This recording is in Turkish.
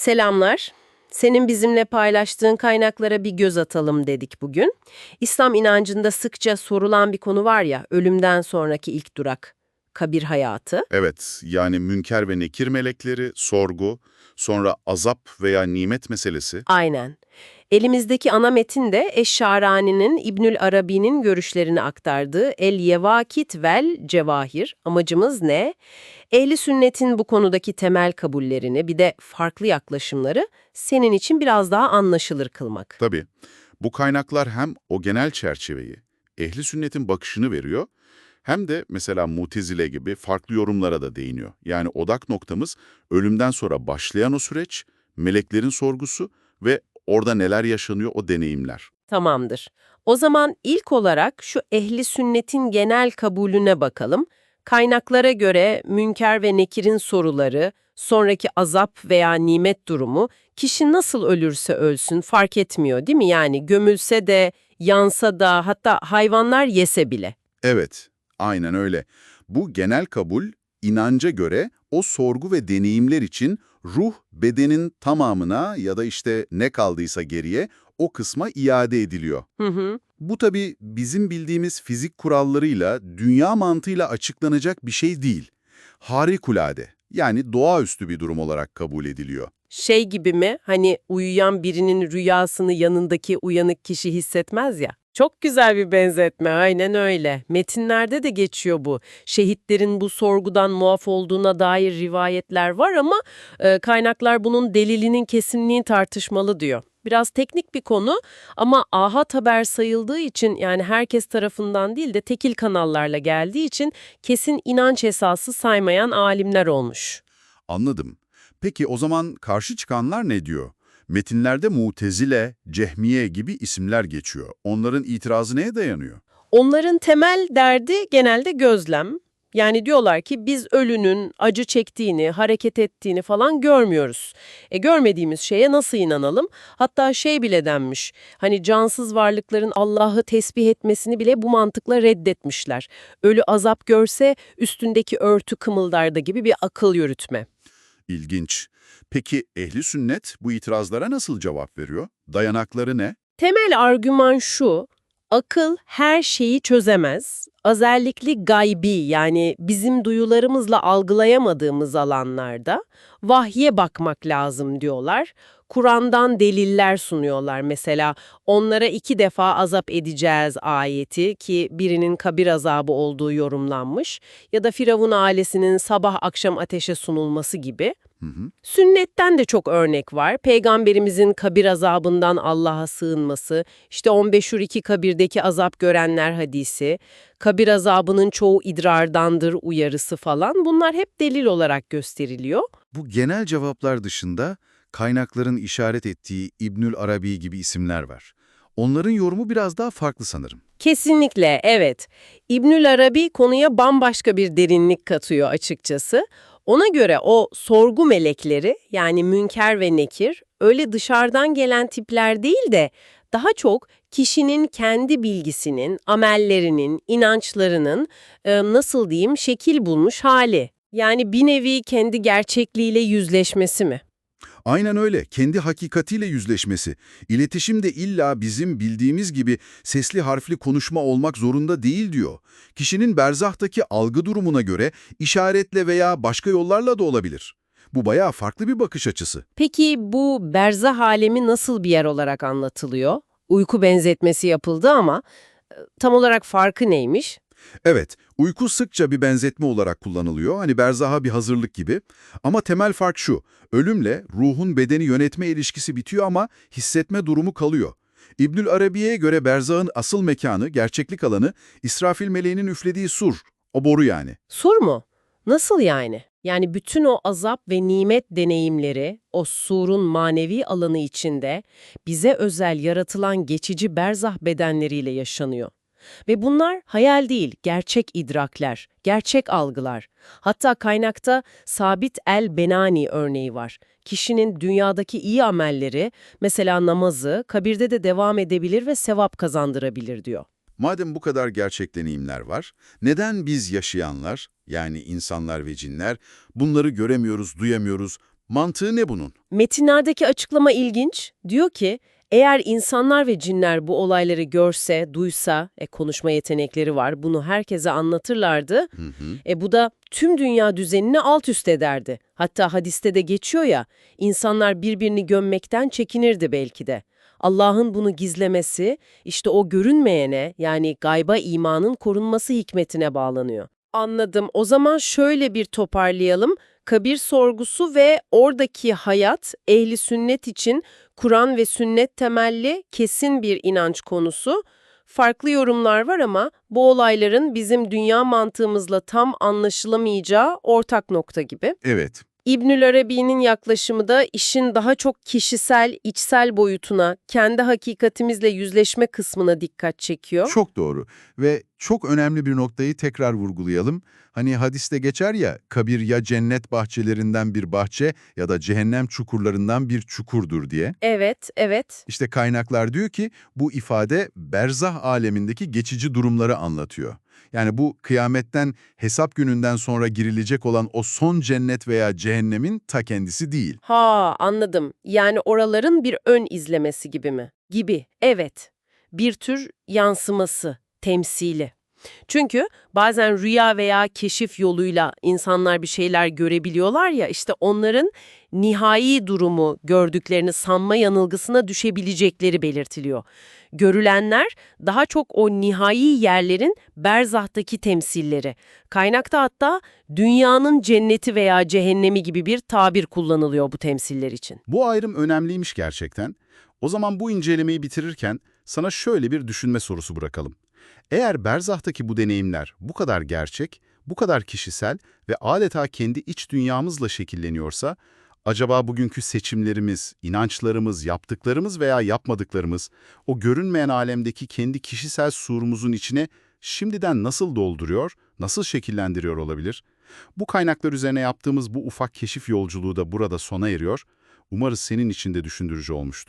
Selamlar. Senin bizimle paylaştığın kaynaklara bir göz atalım dedik bugün. İslam inancında sıkça sorulan bir konu var ya, ölümden sonraki ilk durak, kabir hayatı. Evet, yani münker ve nekir melekleri, sorgu, sonra azap veya nimet meselesi. Aynen. Elimizdeki ana metin de Eşşarani'nin İbnül Arabi'nin görüşlerini aktardığı El Yevakit vel Cevahir. Amacımız ne? Ehli sünnetin bu konudaki temel kabullerini bir de farklı yaklaşımları senin için biraz daha anlaşılır kılmak. Tabii, bu kaynaklar hem o genel çerçeveyi, ehli sünnetin bakışını veriyor, hem de mesela Mutezile gibi farklı yorumlara da değiniyor. Yani odak noktamız ölümden sonra başlayan o süreç, meleklerin sorgusu ve orada neler yaşanıyor o deneyimler. Tamamdır. O zaman ilk olarak şu ehli sünnetin genel kabulüne bakalım. Kaynaklara göre Münker ve Nekir'in soruları, sonraki azap veya nimet durumu, kişi nasıl ölürse ölsün fark etmiyor değil mi? Yani gömülse de, yansa da, hatta hayvanlar yese bile. Evet, aynen öyle. Bu genel kabul, inanca göre o sorgu ve deneyimler için ruh bedenin tamamına ya da işte ne kaldıysa geriye o kısma iade ediliyor. Hı hı. Bu tabii bizim bildiğimiz fizik kurallarıyla, dünya mantığıyla açıklanacak bir şey değil. Harikulade, yani doğaüstü bir durum olarak kabul ediliyor. Şey gibi mi? Hani uyuyan birinin rüyasını yanındaki uyanık kişi hissetmez ya. Çok güzel bir benzetme, aynen öyle. Metinlerde de geçiyor bu. Şehitlerin bu sorgudan muaf olduğuna dair rivayetler var ama e, kaynaklar bunun delilinin kesinliğini tartışmalı diyor. Biraz teknik bir konu ama ahad haber sayıldığı için yani herkes tarafından değil de tekil kanallarla geldiği için kesin inanç esası saymayan alimler olmuş. Anladım. Peki o zaman karşı çıkanlar ne diyor? Metinlerde Mutezile, Cehmiye gibi isimler geçiyor. Onların itirazı neye dayanıyor? Onların temel derdi genelde gözlem. Yani diyorlar ki biz ölünün acı çektiğini, hareket ettiğini falan görmüyoruz. E görmediğimiz şeye nasıl inanalım? Hatta şey bile denmiş. Hani cansız varlıkların Allah'ı tesbih etmesini bile bu mantıkla reddetmişler. Ölü azap görse üstündeki örtü kımıldarda gibi bir akıl yürütme. İlginç. Peki ehli sünnet bu itirazlara nasıl cevap veriyor? Dayanakları ne? Temel argüman şu, akıl her şeyi çözemez. Özellikle gaybi yani bizim duyularımızla algılayamadığımız alanlarda vahye bakmak lazım diyorlar. Kur'an'dan deliller sunuyorlar mesela. Onlara iki defa azap edeceğiz ayeti ki birinin kabir azabı olduğu yorumlanmış ya da Firavun ailesinin sabah akşam ateşe sunulması gibi. Hı hı. Sünnetten de çok örnek var. Peygamberimizin kabir azabından Allah'a sığınması, işte 15 iki kabirdeki azap görenler hadisi, kabir azabının çoğu idrardandır uyarısı falan bunlar hep delil olarak gösteriliyor. Bu genel cevaplar dışında kaynakların işaret ettiği İbnül Arabi gibi isimler var. Onların yorumu biraz daha farklı sanırım. Kesinlikle evet. İbnül Arabi konuya bambaşka bir derinlik katıyor açıkçası. Ona göre o sorgu melekleri yani münker ve nekir öyle dışarıdan gelen tipler değil de daha çok kişinin kendi bilgisinin, amellerinin, inançlarının e, nasıl diyeyim şekil bulmuş hali. Yani bir nevi kendi gerçekliğiyle yüzleşmesi mi? Aynen öyle, kendi hakikatiyle yüzleşmesi. İletişim de illa bizim bildiğimiz gibi sesli harfli konuşma olmak zorunda değil diyor. Kişinin berzahtaki algı durumuna göre işaretle veya başka yollarla da olabilir. Bu bayağı farklı bir bakış açısı. Peki bu berzah alemi nasıl bir yer olarak anlatılıyor? Uyku benzetmesi yapıldı ama e, tam olarak farkı neymiş? Evet, uyku sıkça bir benzetme olarak kullanılıyor, hani berzaha bir hazırlık gibi. Ama temel fark şu, ölümle ruhun bedeni yönetme ilişkisi bitiyor ama hissetme durumu kalıyor. İbnül Arabi'ye göre berzahın asıl mekanı, gerçeklik alanı, İsrafil meleğinin üflediği sur, o boru yani. Sur mu? Nasıl yani? Yani bütün o azap ve nimet deneyimleri, o surun manevi alanı içinde bize özel yaratılan geçici berzah bedenleriyle yaşanıyor. Ve bunlar hayal değil, gerçek idrakler, gerçek algılar. Hatta kaynakta Sabit el-Benani örneği var. Kişinin dünyadaki iyi amelleri, mesela namazı, kabirde de devam edebilir ve sevap kazandırabilir diyor. Madem bu kadar gerçek deneyimler var, neden biz yaşayanlar, yani insanlar ve cinler, bunları göremiyoruz, duyamıyoruz, Mantığı ne bunun? Metinlerdeki açıklama ilginç. Diyor ki, eğer insanlar ve cinler bu olayları görse, duysa, e, konuşma yetenekleri var, bunu herkese anlatırlardı. Hı hı. E bu da tüm dünya düzenini alt üst ederdi. Hatta hadiste de geçiyor ya, insanlar birbirini gömmekten çekinirdi belki de. Allah'ın bunu gizlemesi, işte o görünmeyene yani gayba imanın korunması hikmetine bağlanıyor. Anladım. O zaman şöyle bir toparlayalım. Kabir sorgusu ve oradaki hayat ehli sünnet için Kur'an ve sünnet temelli kesin bir inanç konusu. Farklı yorumlar var ama bu olayların bizim dünya mantığımızla tam anlaşılamayacağı ortak nokta gibi. Evet. İbnül Arabi'nin yaklaşımı da işin daha çok kişisel, içsel boyutuna, kendi hakikatimizle yüzleşme kısmına dikkat çekiyor. Çok doğru ve çok önemli bir noktayı tekrar vurgulayalım. Hani hadiste geçer ya, kabir ya cennet bahçelerinden bir bahçe ya da cehennem çukurlarından bir çukurdur diye. Evet, evet. İşte kaynaklar diyor ki bu ifade berzah alemindeki geçici durumları anlatıyor. Yani bu kıyametten hesap gününden sonra girilecek olan o son cennet veya cehennemin ta kendisi değil. Ha, anladım. Yani oraların bir ön izlemesi gibi mi? Gibi, evet. Bir tür yansıması, temsili. Çünkü bazen rüya veya keşif yoluyla insanlar bir şeyler görebiliyorlar ya, işte onların nihai durumu gördüklerini sanma yanılgısına düşebilecekleri belirtiliyor. Görülenler daha çok o nihai yerlerin berzahtaki temsilleri. Kaynakta hatta dünyanın cenneti veya cehennemi gibi bir tabir kullanılıyor bu temsiller için. Bu ayrım önemliymiş gerçekten. O zaman bu incelemeyi bitirirken sana şöyle bir düşünme sorusu bırakalım. Eğer berzahtaki bu deneyimler bu kadar gerçek, bu kadar kişisel ve adeta kendi iç dünyamızla şekilleniyorsa, acaba bugünkü seçimlerimiz, inançlarımız, yaptıklarımız veya yapmadıklarımız o görünmeyen alemdeki kendi kişisel surumuzun içine şimdiden nasıl dolduruyor, nasıl şekillendiriyor olabilir? Bu kaynaklar üzerine yaptığımız bu ufak keşif yolculuğu da burada sona eriyor. Umarız senin için de düşündürücü olmuştur.